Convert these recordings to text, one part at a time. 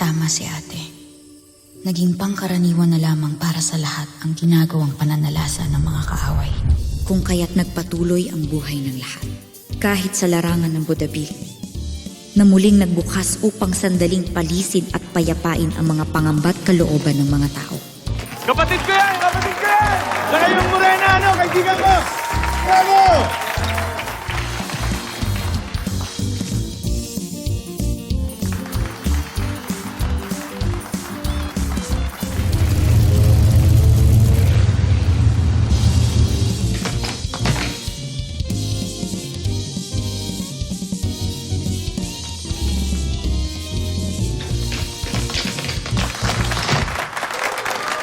Tama si ate. Naging pangkaraniwan na lamang para sa lahat ang ginagawang pananalasa ng mga kaaway. Kung kaya't nagpatuloy ang buhay ng lahat. Kahit sa larangan ng Budabil, na muling nagbukas upang sandaling palisin at payapain ang mga pangambat kalooban ng mga tao. Kapatid ko yan! Kapatid ko yan! Saka yung Morena, ano, kaibigan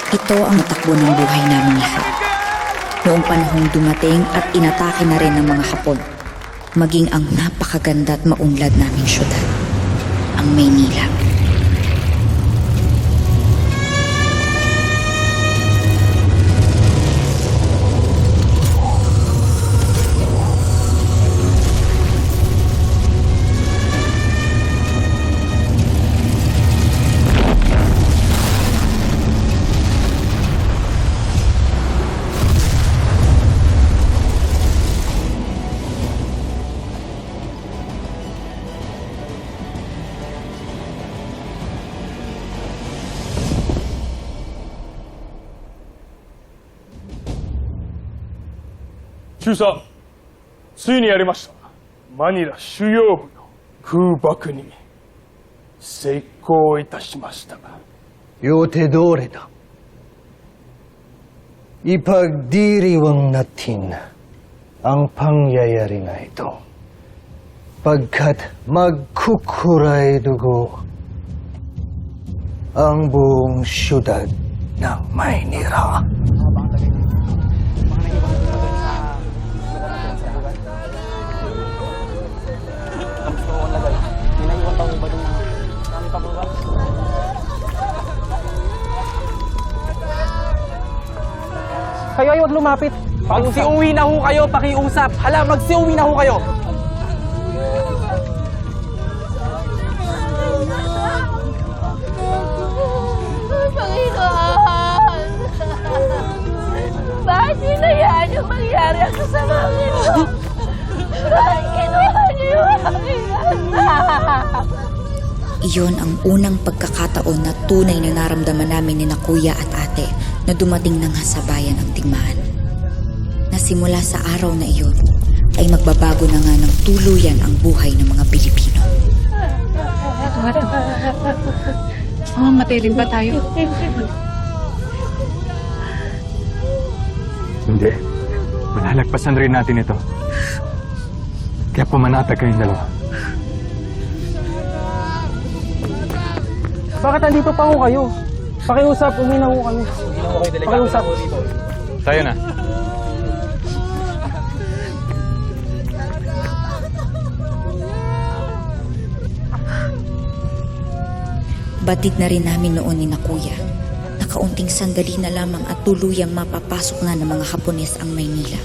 Ito ang takbo ng buhay naming lahat. Noong panahong dumating at inatake na rin ng mga Hapon, maging ang napakaganda at maunlad naming syudad, ang Maynila. 中佐、ついにやりました。マニラ主要部の空爆に成功いたしました。 Yotedore da. Ipagdiriwang natin ang pangyayari na ito. Pagkat magkukuray dugo ang buong syudad ng Maynila. Kayo ay huwag lumapit. Magsiuwi na ho kayo, pakiusap. Hala, magsiuwi na ho kayo. Panginoon! Bakit hinayaan yung mangyari ang kasamang ito? Bakit kinuha niyo yung aking anak? Iyon ang unang pagkakataon na tunay na naramdaman namin kuya at ate na dumating na nga sa bayan ang tigmaan. Na simula sa araw na iyon ay magbabago na nga ng tuluyan ang buhay ng mga Pilipino. Mamamatay din ba tayo? Hindi. Malalagpasan rin natin ito. Kaya pumanatag kayong dalawa. Bakit andito pa ho kayo? Pakiusap, uwi na ho kami. Pakiusap. Tayo na. Batid na rin namin noon ni na kuya na kaunting sandali na lamang at tuluyang mapapasok na ng mga Hapones ang Maynila.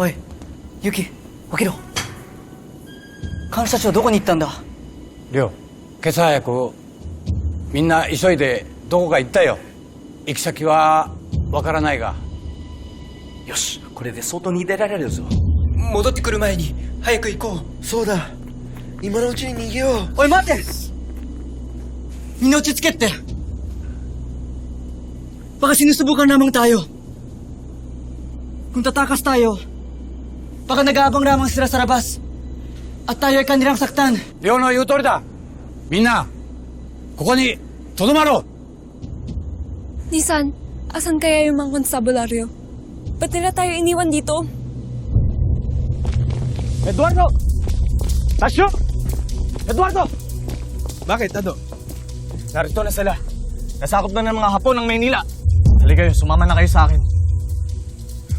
おい、ユキ、起きろ。監視社長どこに行ったんだ？りょう今朝早くみんな急いでどこか行ったよ行き先はわからないがよし、これで外に出られるぞ。戻ってくる前に、早く行こう。そうだ。今のうちに逃げよう。おい、待ってみんな落ち着けって。Baka sinusubukan lamang tayo. Kung tatakas tayo, Baka nag-aabang lamang sila sa labas. At tayo ay kanilang saktan. Leon no, yutor da. Minna, kuko ni todomaro. Nisan, asan kaya yung mga konsabularyo? Ba't nila tayo iniwan dito? Eduardo! Tasyo! Eduardo! Bakit, Ado? Narito na. Nasakop na ng mga Hapon ng Maynila. Halika kayo, sumama na kayo sa akin.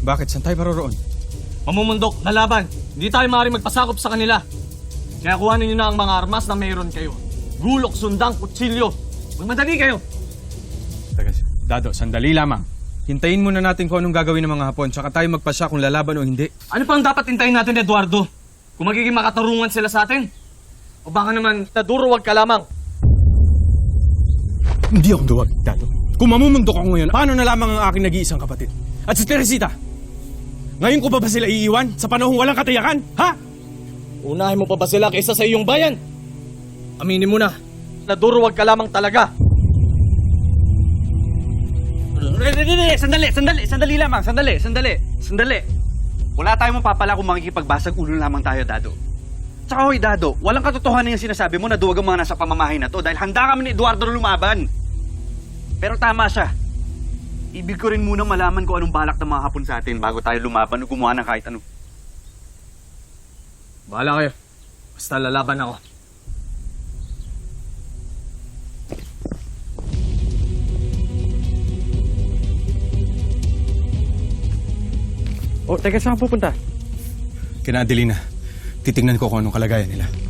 Bakit? Saan tayo paroroon? Mamumundok, lalaban. Hindi tayo maaaring magpasakop sa kanila. Kaya kuhanin nyo na ang mga armas na mayroon kayo. Gulok, sundang, kutsilyo. Magmadali kayo. Teka, Dado, sandali lamang. Hintayin muna natin kung anong gagawin ng mga hapon, tsaka tayo magpasya kung lalaban o hindi. Ano pang dapat hintayin natin, Eduardo? Kung magiging makatarungan sila sa atin? O baka naman, naduruwag ka lamang. Hindi ako duwag, Dado. Kung mamumundok ako ngayon, paano na lamang ang aking nag-iisang kapatid? At si Teresita? Ngayon ko pa ba sila iiwan sa panahong walang katiyakan? Ha? Unahin mo pa ba sila kaysa sa iyong bayan? Aminin mo na, naduruwag ka lamang talaga. Sandali, sandali, sandali lamang, sandali, sandali, sandali. Wala tayong mapapala kung makikipagbasag ulo lamang tayo, Dado. Tsaka hoy, Dado, walang katotohanan yung sinasabi mo na duwag ang mga nasa pamamahay na to dahil handa kami ni Eduardo na lumaban. Pero tama siya. Ibig ko rin muna malaman kung anong balak ng mga hapon sa atin bago tayo lumaban o gumawa ng kahit ano. Bahala kayo. Basta lalaban ako. Oh, teka, saan ka pupunta? Kina Adelina, titingnan ko kung anong kalagayan nila.